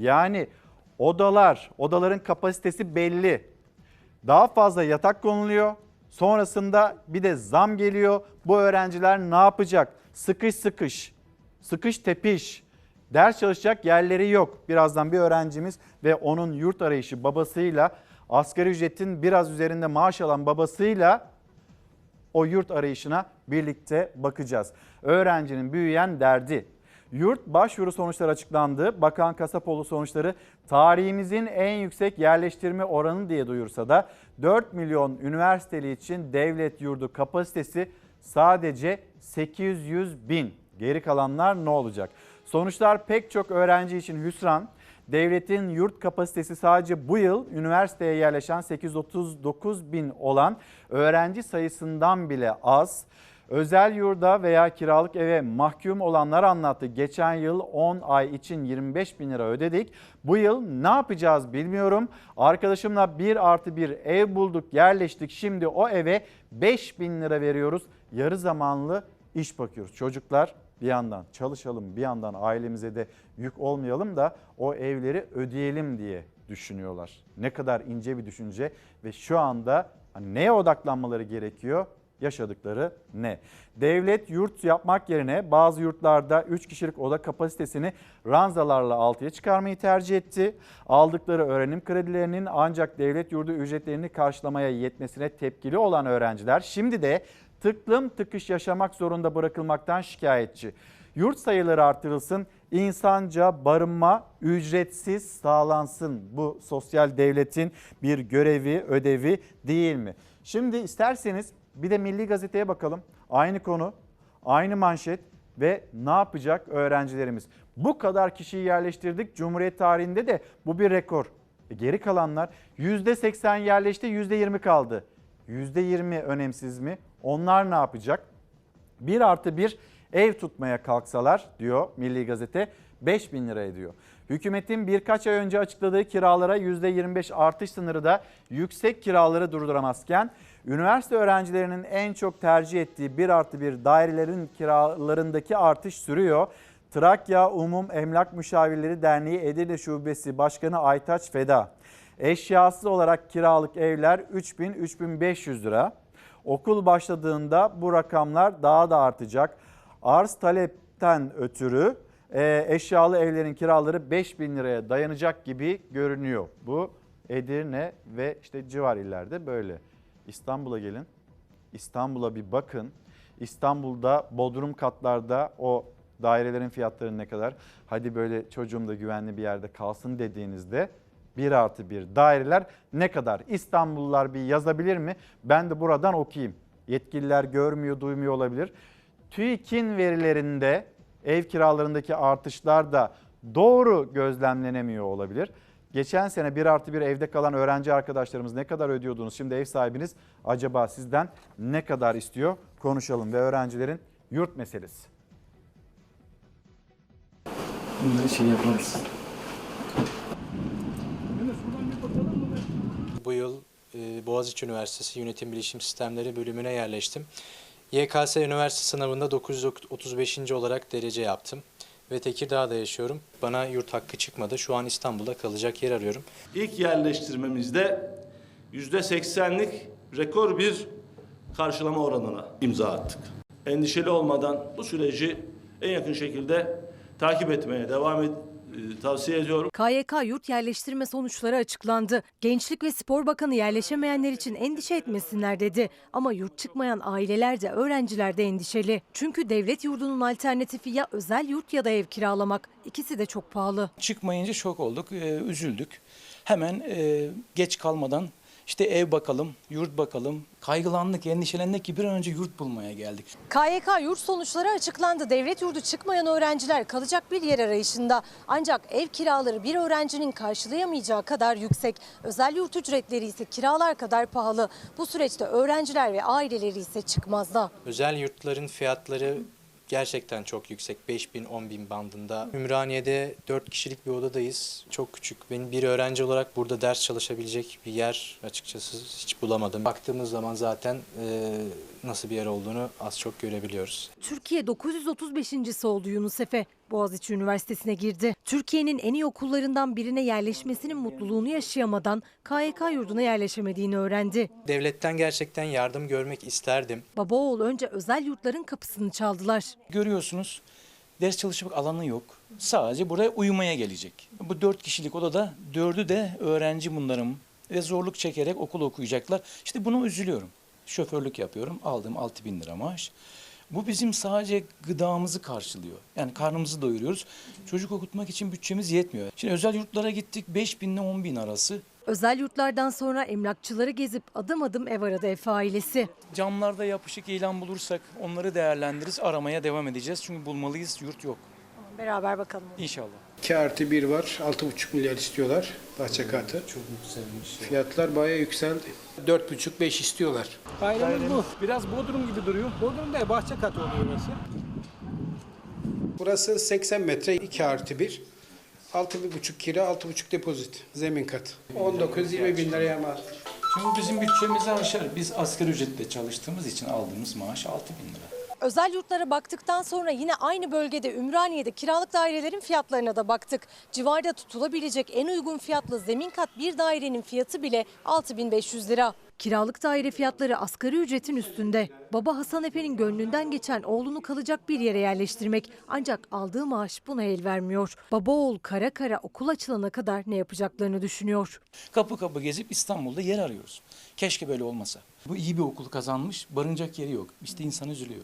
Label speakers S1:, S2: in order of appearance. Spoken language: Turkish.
S1: Yani odalar, odaların kapasitesi belli. Daha fazla yatak konuluyor. Sonrasında bir de zam geliyor. Bu öğrenciler ne yapacak? Sıkış sıkış, sıkış tepiş. Ders çalışacak yerleri yok. Birazdan bir öğrencimiz ve onun yurt arayışı babasıyla asgari ücretin biraz üzerinde maaş alan babasıyla o yurt arayışına birlikte bakacağız. Öğrencinin büyüyen derdi. Yurt başvuru sonuçları açıklandı. Bakan Kasapoğlu sonuçları tarihimizin en yüksek yerleştirme oranı diye duyursa da 4 milyon üniversiteli için devlet yurdu kapasitesi sadece 800 bin. Geri kalanlar ne olacak? Sonuçlar pek çok öğrenci için hüsran. Devletin yurt kapasitesi sadece bu yıl üniversiteye yerleşen 839 bin olan öğrenci sayısından bile az. Özel yurda veya kiralık eve mahkum olanlar anlattı. Geçen yıl 10 ay için 25 bin lira ödedik. Bu yıl ne yapacağız bilmiyorum. Arkadaşımla 1 artı bir ev bulduk yerleştik. Şimdi o eve 5 bin lira veriyoruz. Yarı zamanlı iş bakıyoruz. Çocuklar bir yandan çalışalım bir yandan ailemize de yük olmayalım da o evleri ödeyelim diye düşünüyorlar. Ne kadar ince bir düşünce ve şu anda hani neye odaklanmaları gerekiyor? Yaşadıkları ne? Devlet yurt yapmak yerine bazı yurtlarda 3 kişilik oda kapasitesini ranzalarla altıya çıkarmayı tercih etti. Aldıkları öğrenim kredilerinin ancak devlet yurdu ücretlerini karşılamaya yetmesine tepkili olan öğrenciler şimdi de tıklım tıkış yaşamak zorunda bırakılmaktan şikayetçi. Yurt sayıları artırılsın, insanca barınma ücretsiz sağlansın. Bu sosyal devletin bir görevi, ödevi değil mi? Şimdi isterseniz bir de Milli Gazete'ye bakalım. Aynı konu, aynı manşet ve ne yapacak öğrencilerimiz? Bu kadar kişiyi yerleştirdik. Cumhuriyet tarihinde de bu bir rekor. E geri kalanlar %80 yerleşti, %20 kaldı. %20 önemsiz mi? Onlar ne yapacak? 1 artı 1 ev tutmaya kalksalar diyor Milli Gazete 5 bin lira ediyor. Hükümetin birkaç ay önce açıkladığı kiralara %25 artış sınırı da yüksek kiraları durduramazken üniversite öğrencilerinin en çok tercih ettiği 1 artı 1 dairelerin kiralarındaki artış sürüyor. Trakya Umum Emlak Müşavirleri Derneği Edirne Şubesi Başkanı Aytaç Feda. Eşyasız olarak kiralık evler 3000-3500 lira. Okul başladığında bu rakamlar daha da artacak. Arz talepten ötürü eşyalı evlerin kiraları 5000 liraya dayanacak gibi görünüyor. Bu Edirne ve işte civar illerde böyle. İstanbul'a gelin. İstanbul'a bir bakın. İstanbul'da bodrum katlarda o dairelerin fiyatları ne kadar? Hadi böyle çocuğum da güvenli bir yerde kalsın dediğinizde 1 artı 1 daireler ne kadar? İstanbullular bir yazabilir mi? Ben de buradan okuyayım. Yetkililer görmüyor, duymuyor olabilir. TÜİK'in verilerinde ev kiralarındaki artışlar da doğru gözlemlenemiyor olabilir. Geçen sene 1 artı 1 evde kalan öğrenci arkadaşlarımız ne kadar ödüyordunuz? Şimdi ev sahibiniz acaba sizden ne kadar istiyor? Konuşalım ve öğrencilerin yurt meselesi.
S2: Bunları şey yaparız.
S3: Bu yıl e, Boğaziçi Üniversitesi Yönetim Bilişim Sistemleri bölümüne yerleştim. YKS üniversite sınavında 935. olarak derece yaptım ve Tekirdağ'da yaşıyorum. Bana yurt hakkı çıkmadı. Şu an İstanbul'da kalacak yer arıyorum.
S4: İlk yerleştirmemizde yüzde seksenlik rekor bir karşılama oranına imza attık. Endişeli olmadan bu süreci en yakın şekilde takip etmeye devam tavsiye ediyorum.
S5: KYK yurt yerleştirme sonuçları açıklandı. Gençlik ve Spor Bakanı yerleşemeyenler için endişe etmesinler dedi. Ama yurt çıkmayan aileler de öğrenciler de endişeli. Çünkü devlet yurdunun alternatifi ya özel yurt ya da ev kiralamak. İkisi de çok pahalı.
S2: Çıkmayınca şok olduk, e, üzüldük. Hemen e, geç kalmadan işte ev bakalım, yurt bakalım. Kaygılandık, endişelendik ki bir an önce yurt bulmaya geldik.
S5: KYK yurt sonuçları açıklandı. Devlet yurdu çıkmayan öğrenciler kalacak bir yer arayışında. Ancak ev kiraları bir öğrencinin karşılayamayacağı kadar yüksek. Özel yurt ücretleri ise kiralar kadar pahalı. Bu süreçte öğrenciler ve aileleri ise çıkmazda.
S3: Özel yurtların fiyatları gerçekten çok yüksek. 5 bin, 10 bin bandında. Ümraniye'de 4 kişilik bir odadayız. Çok küçük. Benim bir öğrenci olarak burada ders çalışabilecek bir yer açıkçası hiç bulamadım. Baktığımız zaman zaten e, nasıl bir yer olduğunu az çok görebiliyoruz.
S5: Türkiye 935. oldu Yunus Efe. Boğaziçi Üniversitesi'ne girdi. Türkiye'nin en iyi okullarından birine yerleşmesinin mutluluğunu yaşayamadan KYK yurduna yerleşemediğini öğrendi.
S3: Devletten gerçekten yardım görmek isterdim.
S5: Baba oğul önce özel yurtların kapısını çaldılar.
S2: Görüyorsunuz ders çalışmak alanı yok. Sadece buraya uyumaya gelecek. Bu dört kişilik odada dördü de öğrenci bunlarım ve zorluk çekerek okul okuyacaklar. İşte buna üzülüyorum. Şoförlük yapıyorum. Aldığım 6 bin lira maaş. Bu bizim sadece gıdamızı karşılıyor. Yani karnımızı doyuruyoruz. Çocuk okutmak için bütçemiz yetmiyor. Şimdi özel yurtlara gittik 5 bin ile 10 bin arası.
S5: Özel yurtlardan sonra emlakçıları gezip adım adım ev aradı Efe ailesi.
S2: Camlarda yapışık ilan bulursak onları değerlendiririz. Aramaya devam edeceğiz. Çünkü bulmalıyız. Yurt yok.
S5: Beraber bakalım.
S2: İnşallah.
S6: 2 artı 1 var. 6,5 milyar istiyorlar bahçe katı.
S2: Çok yükselmiş.
S6: Fiyatlar bayağı yükseldi. 4,5-5 istiyorlar.
S7: Dairemiz bu. Biraz Bodrum gibi duruyor. Bodrum değil, bahçe katı oluyor burası.
S6: Burası 80 metre 2 artı 1. 6,5 kira, 6,5 depozit. Zemin kat. 19-20 bin liraya mal.
S2: Şimdi bizim bütçemizi aşar. Biz asgari ücretle çalıştığımız için aldığımız maaş 6 bin lira.
S5: Özel yurtlara baktıktan sonra yine aynı bölgede Ümraniye'de kiralık dairelerin fiyatlarına da baktık. Civarda tutulabilecek en uygun fiyatlı zemin kat bir dairenin fiyatı bile 6500 lira. Kiralık daire fiyatları asgari ücretin üstünde. Baba Hasan Efe'nin gönlünden geçen oğlunu kalacak bir yere yerleştirmek ancak aldığı maaş buna el vermiyor. Baba oğul kara kara okul açılana kadar ne yapacaklarını düşünüyor.
S2: Kapı kapı gezip İstanbul'da yer arıyoruz. Keşke böyle olmasa. Bu iyi bir okul kazanmış, barınacak yeri yok. İşte insan üzülüyor.